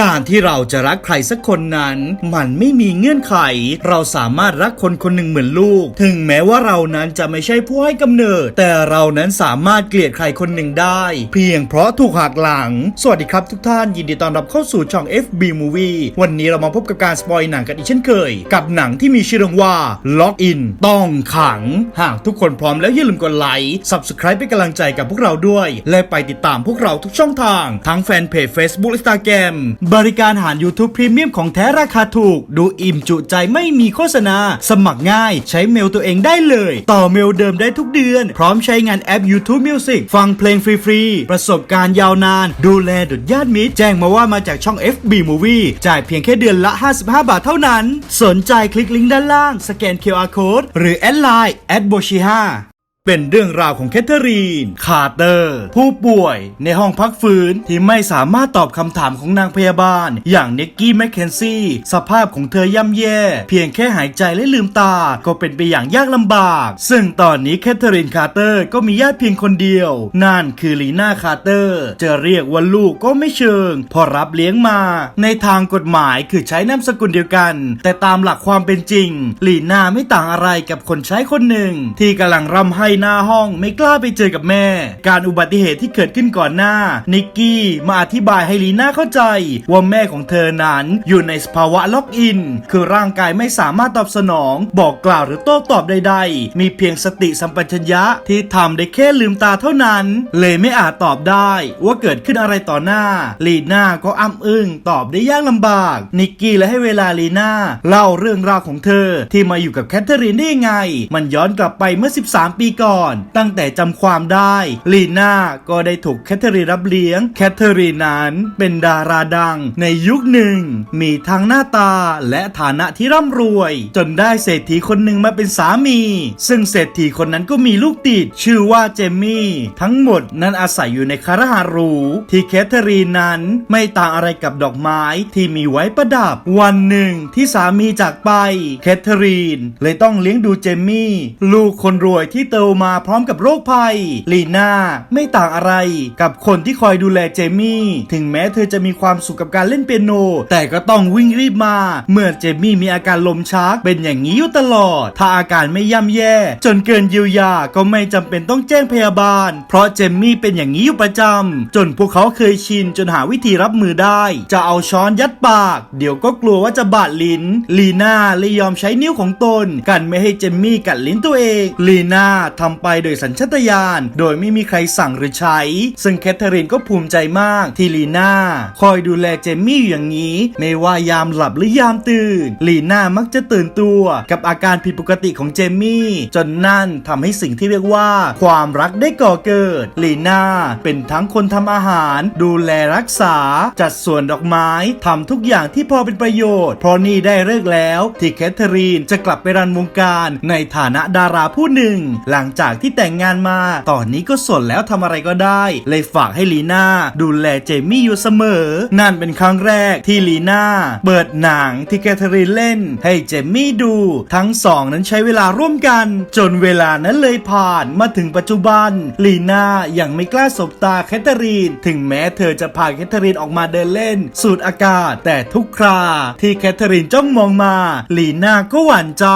การที่เราจะรักใครสักคนนั้น มันไม่มีเงื่อนไข เราสามารถรักคนคนหนึ่งเหมือนลูก ถึงแม้ว่าเรานั้นจะไม่ใช่ผู้ให้กำเนิด แต่เรานั้นสามารถเกลียดใครคนหนึ่งได้ เพียงเพราะถูกหักหลัง สวัสดีครับทุกท่านยินดีต้อนรับเข้าสู่ช่อง FB Movie วันนี้เรามาพบกับการสปอยหนังกันอีกเช่นเคย กับหนังที่มีชื่อเรื่องว่า Lock In ต้องขัง หากทุกคนพร้อมแล้วอย่าลืมกดไลค์ Subscribe เป็นกำลังใจกับพวกเราด้วย และไปติดตามพวกเราทุกช่องทางทั้งแฟนเพจ Facebook Instagram บริการหาร YouTube Premium ของแท้ราคาถูก ดูอิ่มจุใจไม่มีโฆษณา สมัครง่าย ใช้เมลตัวเองได้เลย ต่อเมลเดิมได้ทุกเดือน พร้อมใช้งานแอป YouTube Music ฟังเพลงฟรีๆ ประสบการณ์ยาวนาน ดูแลดุดญาติมิตร แจ้งมาว่ามาจากช่อง FB Movie จ่ายเพียงแค่เดือนละ 55 บาทเท่านั้น สนใจคลิกลิงก์ด้านล่าง สแกน QR Code หรือแอดไลน์แอดโบชิฮ เป็นเรื่องราวของแคทเธอรีน คาร์เตอร์ ผู้ป่วยในห้องพักฟื้นที่ไม่สามารถตอบคำถามของนางพยาบาล อย่างเน็กกี้แมคเคนซี่สภาพของเธอย่ำแย่ เพียงแค่หายใจและลืมตา ก็เป็นไปอย่างยากลำบาก ซึ่งตอนนี้แคทเธอรีนคาร์เตอร์ก็มีญาติเพียงคนเดียว นั่นคือลีน่าคาร์เตอร์ จะเรียกว่าลูกก็ไม่เชิง พอรับเลี้ยงมา ในทางกฎหมายคือใช้นามสกุลเดียวกัน แต่ตามหลักความเป็นจริงลีน่าไม่ต่างอะไรกับคนใช้คนหนึ่ง ที่กำลังร่ำไห้หน้าห้องไม่กล้าไปเจอกับแม่ การอุบัติเหตุที่เกิดขึ้นก่อนหน้า นิกกี้มาอธิบายให้ลีน่าเข้าใจ ว่าแม่ของเธอนั้นอยู่ในสภาวะล็อกอิน คือร่างกายไม่สามารถตอบสนอง บอกกล่าวหรือโต้ตอบใด ๆ มีเพียงสติสัมปชัญญะที่ทำได้แค่ลืมตาเท่านั้น เลยไม่อาจตอบได้ว่าเกิดขึ้นอะไรต่อหน้า ลีน่าก็อ้ำอึ้งตอบได้ยากลำบาก นิกกี้และให้เวลาลีน่าเล่าเรื่องราวของเธอที่มาอยู่กับแคทเธอรีนได้ยังไง มันย้อนกลับไปเมื่อ 13 ปีก่อน ตั้งแต่จำความได้ลีน่าก็ได้ถูกแคทเธอรีนรับเลี้ยง แคทเธอรีนนั้นเป็นดาราดังในยุคหนึ่ง มีทั้งหน้าตาและฐานะที่ร่ำรวย จนได้เศรษฐีคนหนึ่งมาเป็นสามี ซึ่งเศรษฐีคนนั้นก็มีลูกติด ชื่อว่าเจมมี่ ทั้งหมดนั้นอาศัยอยู่ในคาราหารูที่แคทเธอรีนนั้นไม่ต่างอะไรกับดอกไม้ที่มีไว้ประดับ วันหนึ่งที่สามีจากไปแคทเธอรีนเลยต้องเลี้ยงดูเจมมี่ ลูกคนรวยที่โตมาพร้อมกับโรคภัย ลีน่าไม่ต่างอะไร กับคนที่คอยดูแลเจมี่ ถึงแม้เธอจะมีความสุขกับการเล่นเปียโน แต่ก็ต้องวิ่งรีบมา เมื่อเจมี่มีอาการลมชัก เป็นอย่างนี้อยู่ตลอด ถ้าอาการไม่ย่ำแย่ จนเกินเยียวยาก็ไม่จำเป็นต้องแจ้งพยาบาล เพราะเจมี่เป็นอย่างนี้อยู่ประจำจนพวกเขาเคยชินจนหาวิธีรับมือได้ จะเอาช้อนยัดปาก เดี๋ยวก็กลัวว่าจะบาดลิ้น ลีน่าเลยยอมใช้นิ้วของตน กันไม่ให้เจมี่กัดลิ้นตัวเอง ลีน่าทำไปโดยสัญชาตญาณโดยไม่มีใครสั่งหรือใช้ ซึ่งแคทเธอรีนก็ภูมิใจมากที่ลีน่าคอยดูแลเจมี่อย่างนี้ ไม่ว่ายามหลับหรือยามตื่น ลีน่ามักจะตื่นตัวกับอาการผิดปกติของเจมมี่ จนนั่นทำให้สิ่งที่เรียกว่า ความรักได้ก่อเกิด ลีน่าเป็นทั้งคนทำอาหาร ดูแลรักษา จัดสวนดอกไม้ทำทุกอย่างที่พอเป็นประโยชน์ เพราะนี่ได้เลิกแล้วที่แคทเธอรีนจะกลับไปรันวงการในฐานะดาราผู้หนึ่ง หลังจากที่แต่งงานมา ตอนนี้ก็สนแล้วทำอะไรก็ได้ เลยฝากให้ลีน่าดูแลเจมี่อยู่เสมอ นั่นเป็นครั้งแรกที่ลีน่าเปิดหนังที่แคทเธอรีนเล่น ให้เจมี่ดู ทั้งสองนั้นใช้เวลาร่วมกัน จนเวลานั้นเลยผ่านมาถึงปัจจุบัน ลีน่ายังไม่กล้าสบตาแคทเธอรีน ถึงแม้เธอจะพาแคทเธอรีนออกมาเดินเล่น สูดอากาศ แต่ทุกคราที่แคทเธอรีนจ้องมองมา ลีน่าก็หวั่นใจ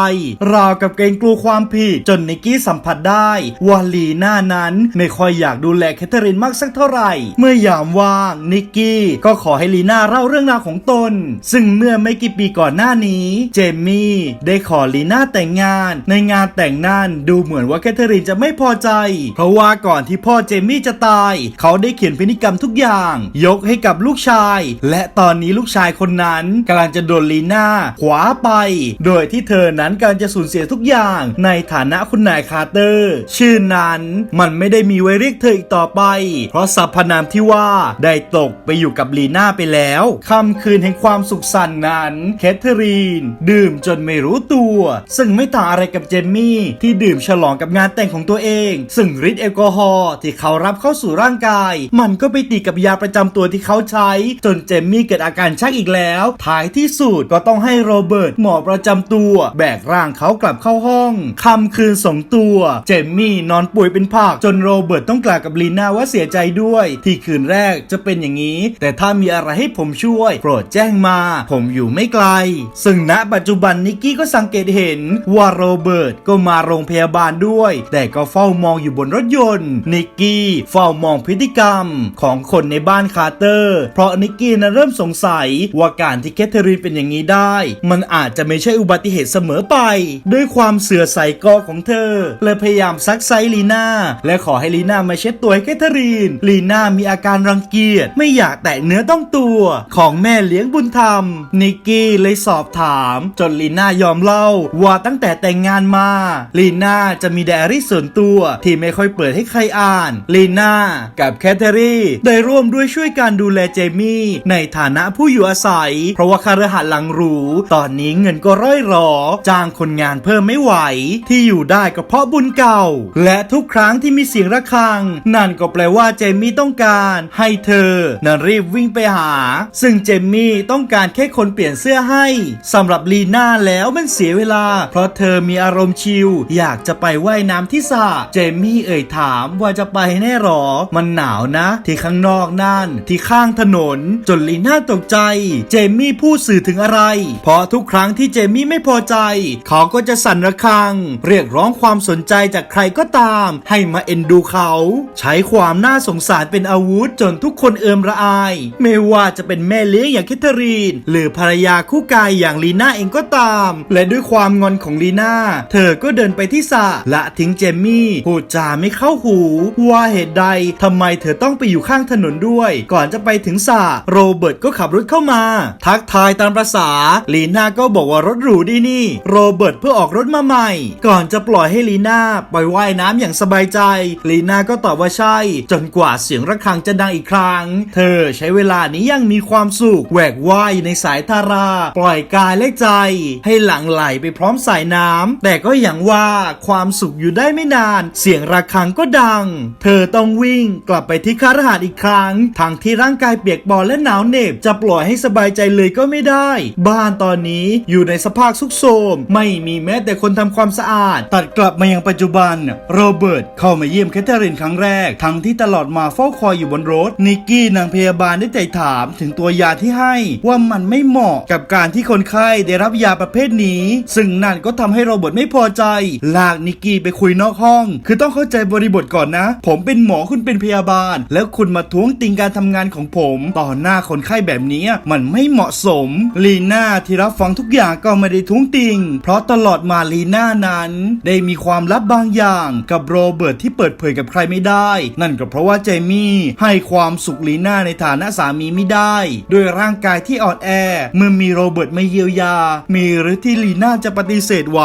ราวกับเกรงกลัวความผิด จนนิกกี้สัมผัสได้ว่าลีน่านั้นไม่ค่อยอยากดูแลแคทเธอรีนมากสักเท่าไหร่ เมื่อยามว่างนิกกี้ก็ขอให้ลีน่าเล่าเรื่องราวของตน ซึ่งเมื่อไม่กี่ปีก่อนหน้านี้ เจมี่ได้ขอลีน่าแต่งงาน ในงานแต่งนั่นดูเหมือนว่าแคทเธอรีนจะไม่พอใจ เพราะว่าก่อนที่พ่อเจมมี่จะตาย เขาได้เขียนพินิกรรมทุกอย่าง ยกให้กับลูกชาย และตอนนี้ลูกชายคนนั้นกำลังจะโดนลีน่าขวาไป โดยที่เธอนั้นกำลังจะสูญเสียทุกอย่าง ในฐานะคุณนายคาร์เตอร์ชื่อนั้นมันไม่ได้มีไว้เรียกเธออีกต่อไป เพราะสรรพนามที่ว่าได้ตกไปอยู่กับลีน่าไปแล้วค่ำคืนแห่งความสุขสันต์นั้นแคทเธอรีน ดื่มจนไม่รู้ตัว ซึ่งไม่ต่างอะไรกับเจมมี่ ที่ดื่มฉลองกับงานแต่งของตัวเอง ซึ่งฤทธิ์แอลกอฮอล์ที่เขารับเข้าสู่ร่างกาย มันก็ไปตีกับยาประจำตัวที่เขาใช้ จนเจมมี่เกิดอาการชักอีกแล้ว ท้ายที่สุดก็ต้องให้โรเบิร์ตหมอประจำตัว แบกร่างเขากลับเข้าห้องค่ำคืนสองตัวเจมมี่นอนป่วยเป็นผักจนโรเบิร์ตต้องกล่าวกับลีน่าว่าเสียใจด้วย ที่คืนแรกจะเป็นอย่างนี้ แต่ถ้ามีอะไรให้ผมช่วย โปรดแจ้งมา ผมอยู่ไม่ไกล ซึ่งณปัจจุบันนิกกี้ก็สังเกตเห็นว่าโรเบิร์ตก็มาโรงพยาบาลด้วย แต่ก็เฝ้ามองอยู่บนรถยนต์นิกกี้เฝ้ามองพฤติกรรมของคนในบ้านคาร์เตอร์ เพราะนิกกี้นั้นเริ่มสงสัยว่าการที่แคทเธอรีนเป็นอย่างนี้ได้ มันอาจจะไม่ใช่อุบัติเหตุเสมอไป ด้วยความเสือใส่กอของเธอเลยพยายามซักไซลีน่าและขอให้ลีน่ามาเช็ดตัวให้แคทเธอรีน ลีน่ามีอาการรังเกียจไม่อยากแตะเนื้อต้องตัว ของแม่เลี้ยงบุญธรรม นิกกี้เลยสอบถาม จนลีน่ายอมเล่า ว่าตั้งแต่แต่งงานมา ลีน่าจะมีไดอารี่ส่วนตัวที่ไม่ค่อยเปิดให้ใครอ่าน ลีน่ากับแคทเธอรีนได้ร่วมด้วยช่วยการดูแลเจมี่ในฐานะผู้อยู่อาศัย เพราะว่าคารหาดหลังหรู ตอนนี้เงินก็ร่อยหรอ จ้างคนงานเพิ่มไม่ไหว ที่อยู่ได้ก็เพราะบุญเก่า และทุกครั้งที่มีเสียงระฆัง นั่นก็แปลว่าเจมี่ต้องการให้เธอนั้นรีบวิ่งไปหา ซึ่งเจมี่ต้องการแค่คนเปลี่ยนเสื้อให้สำหรับลีน่าแล้วมันเสียเวลา เพราะเธอมีอารมณ์ชิลอยากจะไปไว่ายน้ำที่สระเจมี่เอ่ยถามว่าจะไปแน่หรอ มันหนาวนะ ที่ข้างนอกนั่นที่ข้างถนน จนลีน่าตกใจ เจมี่พูดสื่อถึงอะไร เพราะทุกครั้งที่เจมี่ไม่พอใจ เขาก็จะสั่นระฆัง เรียกร้องความสนใจจากใครก็ตาม ให้มาเอ็นดูเขา ใช้ความน่าสงสารเป็นอาวุธจนทุกคนเอิมระอาย ไม่ว่าจะเป็นแม่เลี้ยงอย่างแคทเธอรีน หรือภรรยาคู่กายอย่างลีน่าเองก็ตาม และด้วยความงอนของลีน่าเธอก็เดินไปที่สระและทิ้งเจมี่พูดจาไม่เข้าหู ว่าเหตุใดทำไมเธอต้องไปอยู่ข้างถนนด้วย ก่อนจะไปถึงสระโรเบิร์ตก็ขับรถเข้ามา ทักทายตามประษาลีน่าก็บอกว่ารถหรูดีนี่ โรเบิร์ตเพื่อออกรถมาใหม่ ก่อนจะปล่อยให้ลีน่าไปว่ายน้ำอย่างสบายใจ ลีน่าก็ตอบว่าใช่ จนกว่าเสียงระฆังจะดังอีกครั้ง เธอใช้เวลานี้ยังมีความสุขแหวกว่ายในสายทารา ปล่อยกายและใจ ให้หลั่งไหลไปพร้อมสายน้ำแต่ก็อย่างว่าความสุขอยู่ได้ไม่นาน เสียงระฆังก็ดัง เธอต้องวิ่งกลับไปที่คาราหาดอีกครั้งทั้งที่ร่างกายเปียกปอนและหนาวเหน็บจะปล่อยให้สบายใจเลยก็ไม่ได้ บ้านตอนนี้อยู่ในสภาพซุกโทรมไม่มีแม้แต่คนทำความสะอาด ตัดกลับมายังปัจจุบัน โรเบิร์ตเข้ามาเยี่ยมแคทเธอรีนครั้งแรก ทั้งที่ตลอดมาเฝ้าคอยอยู่บนรถ นิกกี้นางพยาบาลได้ใจถามถึงตัวยาที่ให้ว่ามันไม่เหมาะกับการที่คนไข้ได้รับยาประเภทนี้ ซึ่งนั่นก็ทำให้โรเบิร์ตไม่พอใจ ลากนิกกี้ไปคุยนอกห้อง คือต้องเข้าใจบริบทก่อนนะ ผมเป็นหมอคุณเป็นพยาบาล แล้วคุณมาท้วงติงการทำงานของผมต่อหน้าคนไข้แบบนี้มันไม่เหมาะสม ลีน่าที่รับฟังทุกอย่างก็ไม่ได้ท้วงติง เพราะตลอดมาลีน่านั้น ได้มีความลับบางอย่างกับโรเบิร์ตที่เปิดเผยกับใครไม่ได้ นั่นก็เพราะว่าเจมี่ให้ความสุขลีน่าในฐานะสามีไม่ได้ด้วยร่างกายที่อ่อนแอ เมื่อมีโรเบิร์ตไม่เยียวยา มีหรือที่ลีน่าจะปฏิเสธไหว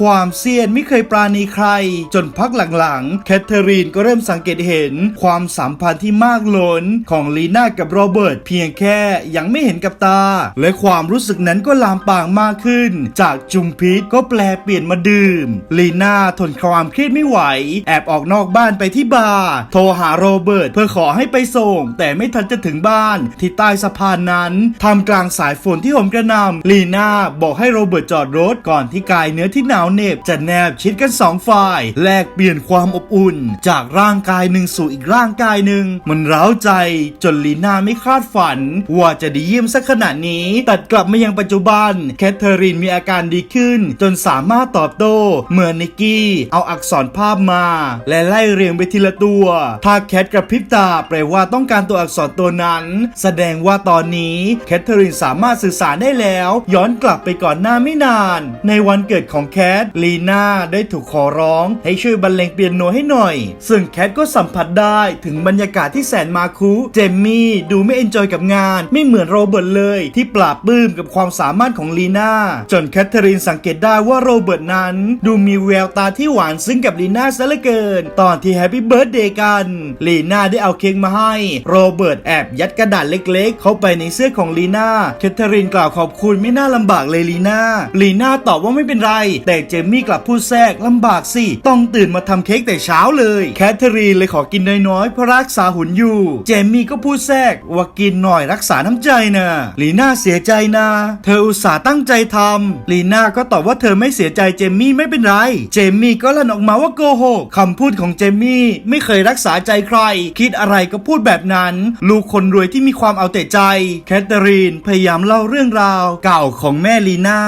ความเซียนไม่เคยปราณีใคร จนพักหลังๆ แคทเธอรีนก็เริ่มสังเกตเห็นความสัมพันธ์ที่มากล้นของลีน่ากับโรเบิร์ตเพียงแค่ยังไม่เห็นกับตา และความรู้สึกนั้นก็ลามปางมากขึ้น จากจุมพิษก็แปลเปลี่ยนมาดื่มลีน่าทนเขาความเครียดไม่ไหว แอบออกนอกบ้านไปที่บาร์โทรหาโรเบิร์ตเพื่อขอให้ไปส่ง แต่ไม่ทันจะถึงบ้าน ที่ใต้สะพานนั้นทำกลางสายฝนที่ห่มกระนำลีน่าบอกให้โรเบิร์ตจอดรถก่อนที่กายเนื้อที่หนาวเหน็บจะแนบชิดกันสองฝ่าย แลกเปลี่ยนความอบอุ่น จากร่างกายหนึ่งสู่อีกร่างกายหนึ่ง มันร้าวใจจนลีน่าไม่คาดฝัน ว่าจะด้เยี่ยมสักขนาดนี้ ตัดกลับมายังปัจจุบัน แคทเธอรีนมีอาการดีขึ้น จนสามารถตอบโต้เมื่อนิกกี้เอาเอาอักษรภาพมา และไล่เรียงไปทีละตัว ถ้าแคทกระพริบตาแปลว่าต้องการตัวอักษรตัวนั้น แสดงว่าตอนนี้แคทเธอรีนสามารถสื่อสารได้แล้ว ย้อนกลับไปก่อนหน้าไม่นาน ในวันเกิดของแคทลีน่าได้ถูกขอร้อง ให้ช่วยบรรเลงเปียโนให้หน่อย ซึ่งแคทก็สัมผัสได้ถึงบรรยากาศที่แสนมาคุ เจมมี่ดูไม่เอนจอยกับงาน ไม่เหมือนโรเบิร์ตเลย ที่ปราบปลื้มกับความสามารถของลีน่าจนแคทเธอรีนสังเกตได้ว่าโรเบิร์ตนั้น ดูมีแววตาที่หวานซึ้งกับลีน่าซะเหลือเกิน ตอนที่แฮปปี้เบิร์ดเดย์กันลีน่าได้เอาเค้กมาให้ โรเบิร์ตแอบยัดกระดาษเล็กๆ เข้าไปในเสื้อของลีน่าแคทเธอรีนกล่าวขอบคุณไม่น่าลำบากเลยลีน่าลีน่าตอบว่าไม่เป็นไร แต่เจมมี่กลับพูดแทรกลำบากสิ ต้องตื่นมาทำเค้กแต่เช้าเลยแคทเธอรีนเลยขอกินน้อยๆเพราะรักษาหุ่นอยู่ เจมมี่ก็พูดแทรกว่ากินหน่อยรักษาน้ำใจนะลีน่าเสียใจนะ เธออุตส่าห์ตั้งใจทำลีน่าก็ตอบว่าเธอไม่เสียใจเจมมี่ไม่เป็นไร เจมมี่ก็ลั่นออกมาว่าโกหกคำพูดของเจมี่ไม่เคยรักษาใจใคร คิดอะไรก็พูดแบบนั้น ลูกคนรวยที่มีความเอาแต่ใจ แคทเธอรีนพยายามเล่าเรื่องราว เก่าของแม่ลีน่า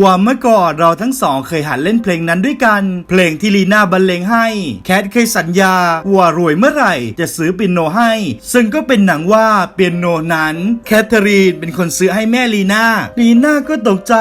ว่าเมื่อก่อนเราทั้งสองเคยหัดเล่นเพลงนั้นด้วยกัน เพลงที่ลีน่าบรรเลงให้ แคทเคยสัญญาว่ารวยเมื่อไหร่จะซื้อเปียโนให้ ซึ่งก็เป็นหนังว่าเปียโนนั้น แคทเธอรีนเป็นคนซื้อให้แม่ลีน่าลีน่าก็ตกใจ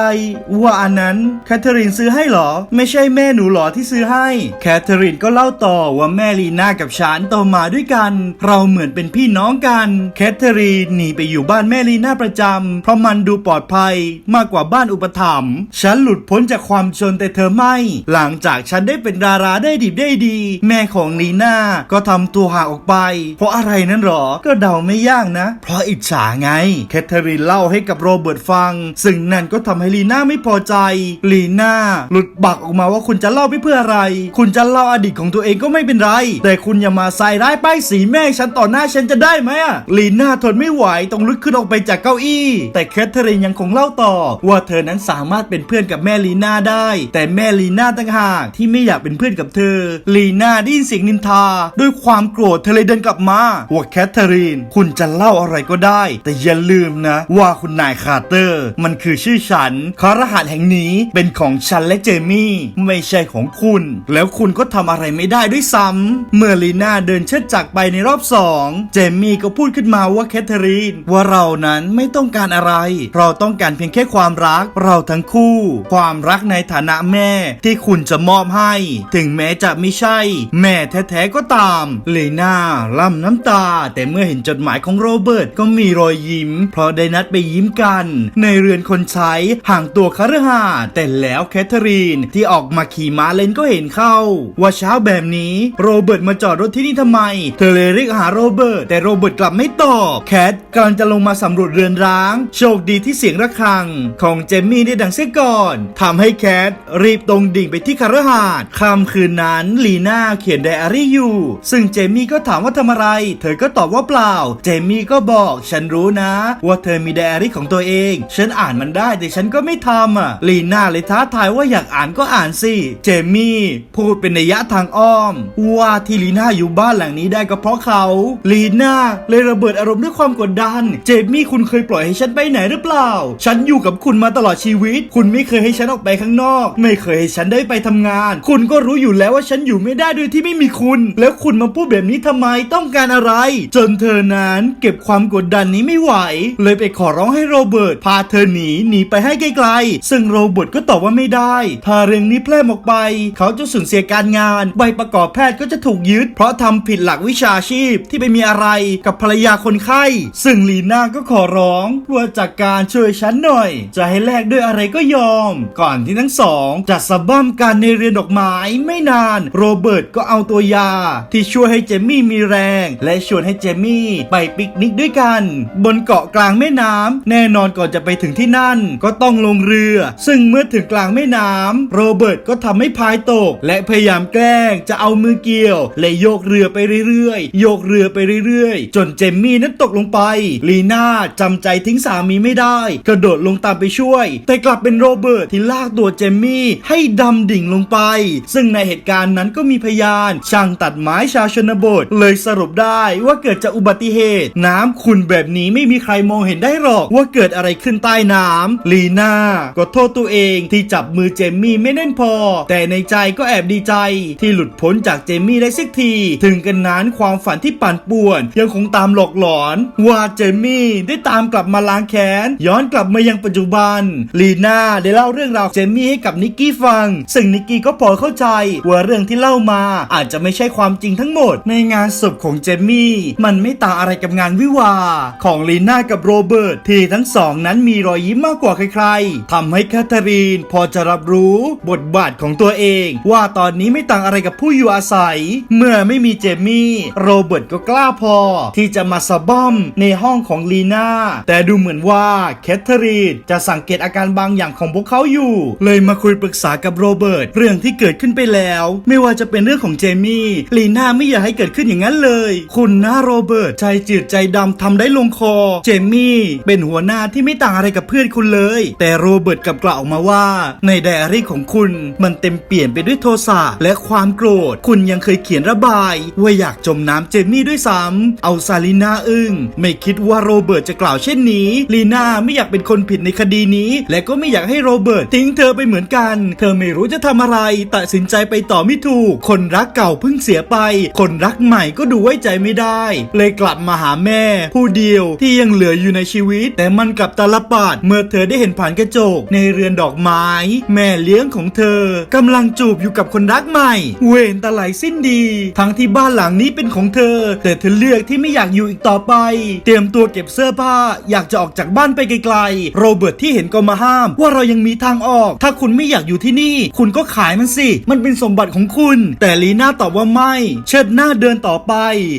ว่าอันนั้นแคทเธอรีนซื้อให้เหรอ ไม่ใช่แม่หนูหรอที่ซื้อให้ แคทเธอรีนก็เล่าต่อว่าแม่ลีน่ากับฉันโตมาด้วยกัน เราเหมือนเป็นพี่น้องกัน แคทเธอรีนหนีไปอยู่บ้านแม่ลีน่าประจำเพราะมันดูปลอดภัยมากกว่าบ้านอุปถัมภ์ฉันหลุดพ้นจากความจนแต่เธอไม่ หลังจากฉันได้เป็นดาราได้ดีได้ดี แม่ของลีน่าก็ทำตัวห่างออกไป เพราะอะไรนั้นหรอก็เดาไม่ยากนะ เพราะอิจฉาไง แคทเธอรีนเล่าให้กับโรเบิร์ตฟัง ซึ่งนั่นก็ทำให้ลีน่าไม่พอใจลีน่าหลุดบักออกมาว่าคุณจะเล่าไปเพื่ออะไรคุณจะเล่าอดีตของตัวเองก็ไม่เป็นไร แต่คุณอย่ามาใส่ร้ายป้ายสีแม่ฉันต่อหน้าฉันจะได้ไหมอะลีน่าทนไม่ไหวต้องลุกขึ้นออกไปจากเก้าอี้ แต่แคทเธอรีนยังคงเล่าต่อ ว่าเธอนั้นสามารถเป็นเพื่อนกับแม่ลีน่าได้ แต่แม่ลีน่าต่างหากที่ไม่อยากเป็นเพื่อนกับเธอ ลีน่าได้ยินเสียงนินทา ด้วยความโกรธเธอเลยเดินกลับมาว่าแคทเธอรีน คุณจะเล่าอะไรก็ได้ แต่อย่าลืมนะ ว่าคุณนายคาร์เตอร์ มันคือชื่อฉันคารหัสแห่งนี้เป็นของฉันและเจมี่ ไม่ใช่ของคุณแล้วคุณก็ทำอะไรไม่ได้ด้วยซ้ำเมื่อลีน่าเดินเชิดจากไปในรอบสองเจมี่ก็พูดขึ้นมาว่าแคทเธอรีนว่าเรานั้นไม่ต้องการอะไร เราต้องการเพียงแค่ความรัก เราทั้งคู่ ความรักในฐานะแม่ที่คุณจะมอบให้ ถึงแม้จะไม่ใช่ แม่แท้ๆก็ตามลีน่าล่ำน้ำตา แต่เมื่อเห็นจดหมายของโรเบิร์ตก็มีรอยยิ้ม เพราะได้นัดไปยิ้มกัน ในเรือนคนใช้ห่างตัวคฤหาสน์แต่แล้วแคทเธอรีนที่ออกมาขี่ม้าเล่นก็เห็นเข้า ว่าเช้าแบบนี้ โรเบิร์ตมาจอดรถที่นี่ทำไม เธอเลยเรียกหาโรเบิร์ตแต่โรเบิร์ตกลับไม่ตอบ แคทกำลังจะลงมาสำรวจเรือนร้าง โชคดีที่เสียงระฆัง ของเจมมี่ได้ดังเสียก่อนทำให้แคทรีบตรงดิ่งไปที่คฤหาสน์ค่ำคืนนั้นลีน่าเขียนไดอารี่อยู่ ซึ่งเจมี่ก็ถามว่าทำอะไร เธอก็ตอบว่าเปล่า เจมี่ก็บอกฉันรู้นะ ว่าเธอมีไดอารี่ของตัวเอง ฉันอ่านมันได้แต่ฉันก็ไม่ทำอะลีน่าเลยท้าทายว่าอยากอ่านก็อ่านสิ เจมี่พูดเป็นนัยยะทางอ้อม ว่าที่ลีน่าอยู่บ้านหลังนี้ได้ก็เพราะเขา ลีน่าเลยระเบิดอารมณ์ด้วยความกดดัน เจมี่คุณเคยปล่อยให้ฉันไปไหนหรือเปล่า ฉันอยู่กับคุณมาตลอดชีวิต คุณไม่เคยให้ฉันออกไปข้างนอก ไม่เคยให้ฉันได้ไปทำงาน คุณก็รู้อยู่แล้วว่าฉันอยู่ไม่ได้โดยที่ไม่มีคุณ แล้วคุณมาพูดแบบนี้ทำไมต้องการอะไร จนเธอนั้นเก็บความกดดันนี้ไม่ไหว เลยไปขอร้องให้โรเบิร์ตพาเธอหนีหนีไปให้ไกลๆซึ่งโรเบิร์ตก็ตอบว่าไม่ได้ถ้าเรื่องนี้แพร่ออกไป เขาจะสูญเสียการงาน ใบประกอบแพทย์ก็จะถูกยึด เพราะทำผิดหลักวิชาชีพที่ไปมีอะไรกับภรรยาคนไข้ ซึ่งลีน่าก็ขอร้องว่าจากการช่วยฉันหน่อย จะให้แลกด้วยอะไรก็ยอม ก่อนที่ทั้งสองจะสะบั้มกันในเรือนดอกไม้ไม่นาน โรเบิร์ตก็เอาตัวยา ที่ช่วยให้เจมี่มีแรง และชวนให้เจมี่ไปปิกนิกด้วยกัน บนเกาะกลางแม่น้ำแน่นอนก่อนจะไปถึงที่นั่น ก็ต้องลงเรือ ซึ่งเมื่อถึงกลางแม่น้ำโรเบิร์ตก็ทำให้พายตกและพยายามแกล้งจะเอามือเกี่ยว และโยกเรือไปเรื่อยๆ โยกเรือไปเรื่อยๆ จนเจมมี่นั้นตกลงไป ลีน่าจำใจทิ้งสามีไม่ได้ กระโดดลงตามไปช่วย แต่กลับเป็นโรเบิร์ตที่ลากตัวเจมมี่ให้ดำดิ่งลงไป ซึ่งในเหตุการณ์นั้นก็มีพยาน ช่างตัดไม้ชาวชนบท เลยสรุปได้ว่าเกิดจากอุบัติเหตุ น้ำขุ่นแบบนี้ไม่มีใครมองเห็นได้หรอกว่าเกิดอะไรขึ้นใต้น้ำลีน่าก็โทษตัวเองที่จับมือเจมมี่ไม่แน่นพอ แต่ในใจก็แอบดีใจ ที่หลุดพ้นจากเจมี่ได้สักที ถึงกันนั้นความฝันที่ปั่นป่วน ยังคงตามหลอกหลอน ว่าเจมี่ได้ตามกลับมาล้างแค้น ย้อนกลับมายังปัจจุบัน ลีน่าได้เล่าเรื่องราวเจมี่ให้กับนิกกี้ฟัง ซึ่งนิกกี้ก็พอเข้าใจ ว่าเรื่องที่เล่ามาอาจจะไม่ใช่ความจริงทั้งหมด ในงานศพของเจมี่มันไม่ต่างอะไรกับงานวิวา ของลีน่ากับโรเบิร์ตที่ทั้งสองนั้นมีรอยยิ้มมากกว่าใครๆทำให้แคทเธอรีนพอจะรับรู้บทบาทของตัวเองว่าตอนนี้ไม่ต่างอะไรกับผู้อยู่อาศัย เมื่อไม่มีเจมี่โรเบิร์ตก็กล้าพอ ที่จะมาสะบ้อมในห้องของลีน่าแต่ดูเหมือนว่าแคทเธอรีนจะสังเกตอาการบางอย่างของพวกเขาอยู่ เลยมาคุยปรึกษากับโรเบิร์ตเรื่องที่เกิดขึ้นไปแล้ว ไม่ว่าจะเป็นเรื่องของเจมี่ลีน่าไม่อยากให้เกิดขึ้นอย่างนั้นเลย คุณนะโรเบิร์ตใจจืดใจดำทำได้ลงคอ เจมี่เป็นหัวหน้าที่ไม่ต่างอะไรกับเพื่อนคุณเลย แต่โรเบิร์ตกลับกล่าวออกมาว่า ในไดอารี่ของคุณมันเต็มเปลี่ยนไปด้วยโทสะและความโกรธ คุณยังเคยเขียนระบาย ว่าอยากจมน้ำเจนนี่ด้วยซ้ำเอาซาลีน่าอึ้งไม่คิดว่าโรเบิร์ตจะกล่าวเช่นนี้ ลีน่าไม่อยากเป็นคนผิดในคดีนี้ และก็ไม่อยากให้โรเบิร์ตทิ้งเธอไปเหมือนกัน เธอไม่รู้จะทำอะไร ตัดสินใจไปต่อไม่ถูก คนรักเก่าเพิ่งเสียไป คนรักใหม่ก็ดูไว้ใจไม่ได้ เลยกลับมาหาแม่ ผู้เดียวที่ยังเหลืออยู่ในชีวิต แต่มันกลับตาลปัดเมื่อเธอได้เห็นผ่านกระจก ในเรือนดอกไม้ แม่เลี้ยงของเธอกำลังจูบอยู่กับคนรักใหม่ เวนตะไหลสิ้นดี ทั้งที่บ้านหลังนี้เป็นของเธอ แต่เธอเลือกที่ไม่อยากอยู่อีกต่อไป เตรียมตัวเก็บเสื้อผ้า อยากจะออกจากบ้านไปไกลๆ โรเบิร์ตที่เห็นก็มาห้าม ว่าเรายังมีทางออก ถ้าคุณไม่อยากอยู่ที่นี่ คุณก็ขายมันสิ มันเป็นสมบัติของคุณ แต่ลีน่าตอบว่าไม่ เชิดหน้าเดินต่อไป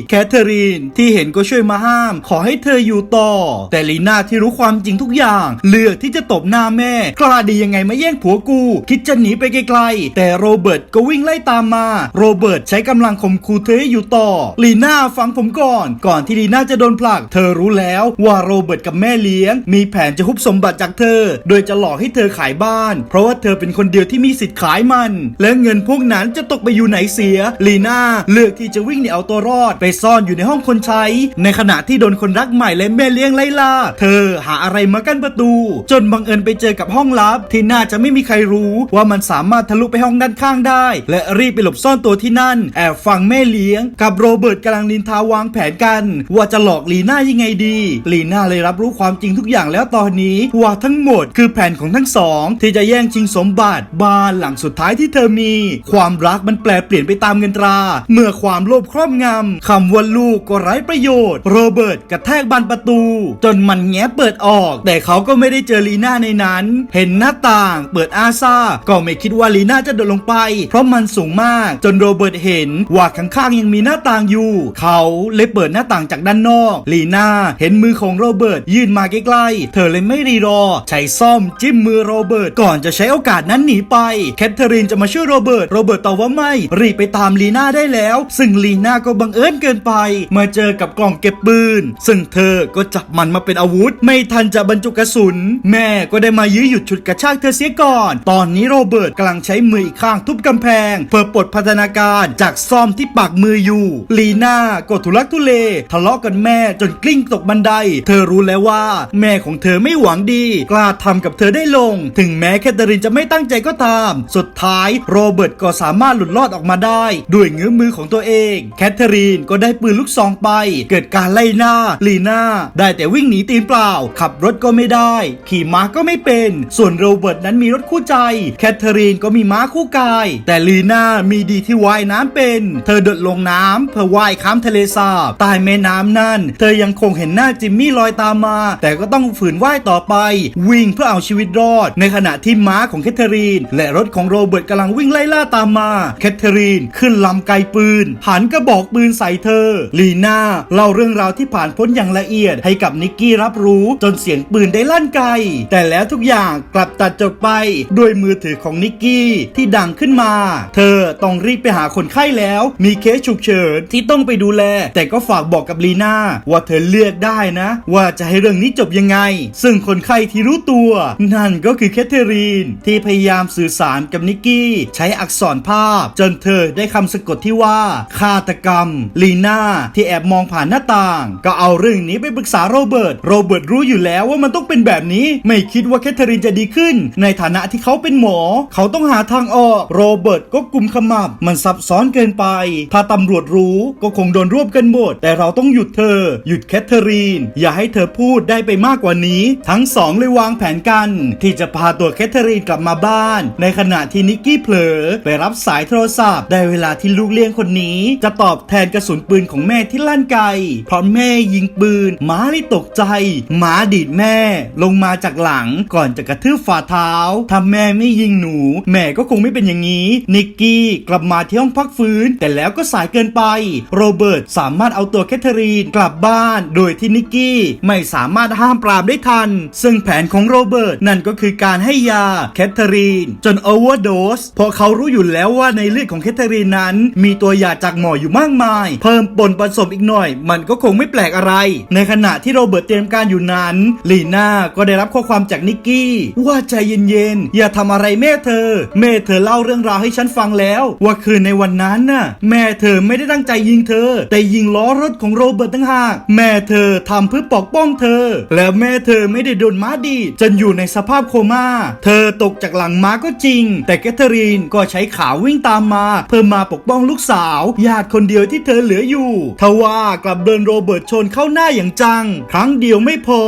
แคทเธอรีนที่เห็นก็ช่วยมาห้าม ขอให้เธออยู่ต่อ แต่ลีน่าที่รู้ความจริงทุกอย่าง เลือกที่จะตบหน้าแม่ กล้าดียังไงมาแย่งผัวกู คิดจะหนีไปไกลๆ แต่โรเบิร์ตก็วิ่งไล่ตามมา โรเบิร์ตใช้กำลังข่มขู่เธอให้อยู่ต่อ ลีน่าฟังผมก่อน ก่อนที่ลีน่าจะโดนผลัก เธอรู้แล้วว่าโรเบิร์ตกับแม่เลี้ยง มีแผนจะฮุบสมบัติจากเธอ โดยจะหลอกให้เธอขายบ้าน เพราะว่าเธอเป็นคนเดียวที่มีสิทธิ์ขายมัน และเงินพวกนั้นจะตกไปอยู่ไหนเสีย ลีน่าเลือกที่จะวิ่งหนีเอาตัวรอด ไปซ่อนอยู่ในห้องคนใช้ ในขณะที่โดนคนรักใหม่และแม่เลี้ยงไล่ล่า เธอหาอะไรมากั้นประตู จนบังเอิญไปเจอกับห้องลับที่น่าจะไม่มีใครรู้ว่ามันสามารถทะลุไปห้องด้านข้างได้ และรีบไปหลบซ่อนตัวที่นั่น แอบฟังแม่เลี้ยง กับโรเบิร์ตกำลังนินทาวางแผนกัน ว่าจะหลอกลีน่ายังไงดีลีน่าเลยรับรู้ความจริงทุกอย่างแล้วตอนนี้ว่าทั้งหมดคือแผนของทั้งสองที่จะแย่งชิงสมบัติบ้านหลังสุดท้ายที่เธอมี ความรักมันแปลเปลี่ยนไปตามเงินตรา เมื่อความโลภครอบงำคำว่าลูกก็ไร้ประโยชน์ โรเบิร์ตกระแทกบานประตู จนมันแง้เปิดออก แต่เขาก็ไม่ได้เจอลีน่าในนั้น เห็นหน้าต่าง เปิดอาซาก็ไม่คิดว่าลีน่าจะโดดลงไป เพราะมันสูงมากจนโรเบิร์ตเห็นว่าข้างๆยังมีหน้าต่างอยู่ เขาเลยเปิดหน้าต่างจากด้านนอกลีน่าเห็นมือของโรเบิร์ตยื่นมาใกล้ๆ เธอเลยไม่รีรอ ใช้ซ่อมจิ้มมือโรเบิร์ตก่อนจะใช้โอกาสนั้นหนีไปแคทเธอรีนจะมาช่วยโรเบิร์ตโรเบิร์ตตอบว่าไม่รีบไปตามลีน่าได้แล้ว ซึ่งลีน่าก็บังเอิญเกินไป มาเจอกับกล่องเก็บปืน ซึ่งเธอก็จับมันมาเป็นอาวุธ ไม่ทันจะบรรจุกระสุน แม่ก็ได้มายื้อหยุดฉุดกระชากเธอเสียก่อน ตอนนี้โรเบิร์ตกำลังใช้มืออีกข้างทุบกำแพง เพื่อปลดพัฒนาการจากซ่อมที่ปากมืออยู่ ลีน่าก็ทุลักทุเล ทะเลาะกันแม่จนกลิ้งตกบันได เธอรู้แล้วว่า แม่ของเธอไม่หวังดี กล้าทำกับเธอได้ลง ถึงแม้แคทเธอรีนจะไม่ตั้งใจก็ตาม สุดท้ายโรเบิร์ตก็สามารถหลุดรอดออกมาได้ ด้วยเงื้อมือของตัวเอง แคทเธอรีนก็ได้ปืนลูกซองไป เกิดการไล่หน้า ลีน่าได้แต่วิ่งหนีตีนเปล่า ขับรถก็ไม่ได้ ขี่ม้าก็ไม่เป็น ส่วนโรเบิร์ตนั้นมีรถคู่ใจ แคทเธอรีนก็มีม้าคู่กันาย แต่ลีน่ามีดีที่ว่ายน้ำเป็น เธอเดินลงน้ำเพื่อว่ายข้ามทะเลสาบใต้แม่น้ำนั่น เธอยังคงเห็นหน้าจิมมี่ลอยตามมา แต่ก็ต้องฝืนว่ายต่อไป วิ่งเพื่อเอาชีวิตรอด ในขณะที่ม้าของแคทเธอรีน และรถของโรเบิร์ตกำลังวิ่งไล่ล่าตามมาแคทเธอรีนขึ้นลำไกปืนหันกระบอกปืนใส่เธอ ลีน่าเล่าเรื่องราวที่ผ่านพ้นอย่างละเอียด ให้กับนิกกี้รับรู้จนเสียงปืนได้ลั่นไกล แต่แล้วทุกอย่างกลับตัดจบไปด้วยมือถือของนิกกี้ที่ดังขึ้นมา เธอต้องรีบไปหาคนไข้แล้ว มีเคสฉุกเฉินที่ต้องไปดูแล แต่ก็ฝากบอกกับลีน่าว่าเธอเลือกได้นะ ว่าจะให้เรื่องนี้จบยังไง ซึ่งคนไข้ที่รู้ตัว นั่นก็คือแคทเธอรีน ที่พยายามสื่อสารกับนิกกี้ ใช้อักษรภาพ จนเธอได้คำสะกดที่ว่าฆาตกรรม ลีน่าที่แอบมองผ่านหน้าต่าง ก็เอาเรื่องนี้ไปปรึกษาโรเบิร์ตโรเบิร์ตรู้อยู่แล้วว่ามันต้องเป็นแบบนี้ ไม่คิดว่าแคทเธอรีนจะดีขึ้น ในฐานะที่เขาเป็นหมอ เขาต้องหาทางออกโรเบิร์ตก็กลุ่มขมับมันซับซ้อนเกินไป ถ้าตำรวจรู้ก็คงโดนรวบกันหมด แต่เราต้องหยุดเธอ หยุดแคทเธอรีน อย่าให้เธอพูดได้ไปมากกว่านี้ ทั้งสองเลยวางแผนกัน ที่จะพาตัวแคทเธอรีนกลับมาบ้าน ในขณะที่นิกกี้เผลอไปรับสายโทรศัพท์ ได้เวลาที่ลูกเลี้ยงคนนี้ จะตอบแทนกระสุนปืนของแม่ที่ลั่นไกเพราะแม่ยิงปืนหมาเลยตกใจหมาดีดแม่ ลงมาจากหลังก่อนจะกระทืบฝ่าเท้าถ้าแม่ไม่ยิงหนู แม่ก็คงไม่เป็นอย่างนี้ นิกกี้กลับมาที่ห้องพักฟื้น แต่แล้วก็สายเกินไป โรเบิร์ตสามารถเอาตัวแคทเธอรีนกลับบ้าน โดยที่นิกกี้ไม่สามารถห้ามปรามได้ทัน ซึ่งแผนของโรเบิร์ตนั่นก็คือการให้ยาแคทเธอรีน จนโอเวอร์โดสเพราะเขารู้อยู่แล้วว่าในเลือดของแคทเธอรีนนั้น มีตัวยาจากหมออยู่มากมาย เพิ่มปนผสมอีกหน่อย มันก็คงไม่แปลกอะไร ในขณะที่โรเบิร์ตเตรียมการอยู่นั้นลีน่าก็ได้รับข้อความจากนิกกี้ว่าใจเย็นๆอย่าทำอะไรแม่เธอ แม่เธอเล่าาเรื่องราวให้ฉันฟังแล้ว ว่าคืนในวันนั้นน่ะแม่เธอไม่ได้ตั้งใจยิงเธอ แต่ยิงล้อรถของโรเบิร์ตตั้งหากแม่เธอทำเพื่อปกป้องเธอ แล้วแม่เธอไม่ได้โดนม้าดีดจนอยู่ในสภาพโคม่าเธอตกจากหลังม้าก็จริง แต่แคทเธอรีนก็ใช้ขาวิ่งตามมา เพื่อมาปกป้องลูกสาวญาติคนเดียวที่เธอเหลืออยู่ทว่ากลับโดนโรเบิร์ตชนเข้าหน้าอย่างจัง ครั้งเดียวไม่พอ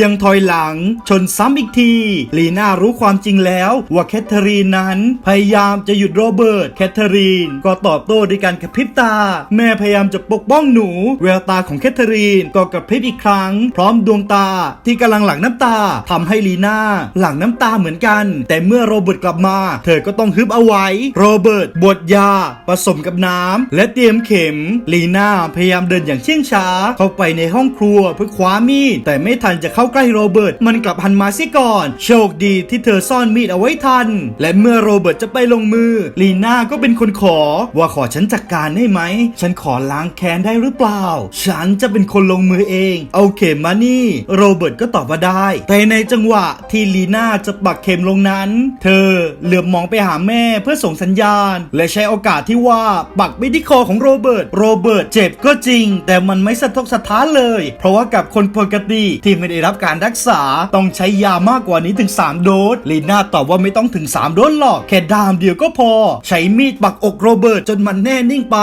ยังถอยหลังชนซ้ำอีกที ลีน่ารู้ความจริงแล้วว่าแคทเธอรีนนั้นพยายามจะหยุดโรเบิร์ตแคทเธอรีน ก็ตอบโต้ด้วยการกระพริบตา แม่พยายามจะปกป้องหนู แววตาของแคทเธอรีนก็กระพริบอีกครั้ง พร้อมดวงตาที่กำลังหลั่งน้ำตาทำให้ลีน่าหลั่งน้ำตาเหมือนกัน แต่เมื่อโรเบิร์ตกลับมา เธอก็ต้องฮึบเอาไว้ โรเบิร์ตบดยา ผสมกับน้ำและเตรียมเข็ม ลีน่าพยายามเดินอย่างเชี่ยงช้า เข้าไปในห้องครัวเพื่อคว้ามีด แต่ไม่ทันจะเข้าใกล้โรเบิร์ตมันกลับหันมาเสียก่อน โชคดีที่เธอซ่อนมีดเอาไว้ทัน และเมื่อโรเบิร์ตจะไปลงมือ ลีน่าก็เป็นคนขอ ว่าขอฉันจัดกการได้ไหม ฉันขอล้างแค้นได้หรือเปล่า ฉันจะเป็นคนลงมือเอง เอาเข็มมานี่ โรเบิร์ตก็ตอบว่าได้ แต่ในจังหวะที่ลีน่าจะปักเข็มลงนั้น เธอเหลือบมองไปหาแม่เพื่อส่งสัญญาณ และใช้โอกาสที่ว่าปักไปที่คอของโรเบิร์ต โรเบิร์ตเจ็บก็จริง แต่มันไม่สะทกสะท้านเลย เพราะว่ากับคนปกติที่ไม่ได้รับการรักษาต้องใช้ยามากกว่านี้ถึง 3 โดส ลีน่าตอบว่าไม่ต้องถึง 3 โดสหรอก แค่ด้ามเดียวก็พอ ใช้มีดปักอกโรเบิร์ตจนมันแน่นิ่งไป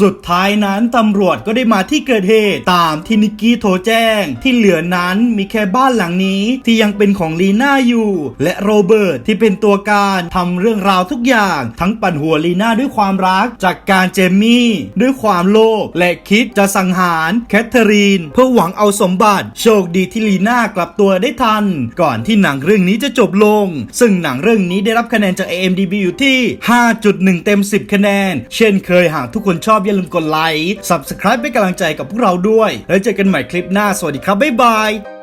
สุดท้ายนั้นตำรวจก็ได้มาที่เกิดเหตุตามที่นิกกี้โทรแจ้ง ที่เหลือนั้นมีแค่บ้านหลังนี้ที่ยังเป็นของลีน่าอยู่ และโรเบิร์ตที่เป็นตัวการทำเรื่องราวทุกอย่าง ทั้งปั่นหัวลีน่าด้วยความรัก จากการเจมี่ด้วยความโลภและคิดจะสังหารแคทเธอรีน เพื่อหวังเอาสมบัติโชคดีที่ลีน่ากลับตัวได้ทัน ก่อนที่หนังเรื่องนี้จะจบลง ซึ่งหนังเรื่องนี้ได้รับคะแนนจาก AMDB อยู่ที่ 5.1 เต็ม 10 คะแนน เช่นเคยหากทุกคนชอบอย่าลืมกดไลค์ Subscribe เป็นกำลังใจกับพวกเราด้วย แล้วเจอกันใหม่คลิปหน้า สวัสดีครับ บ๊ายบาย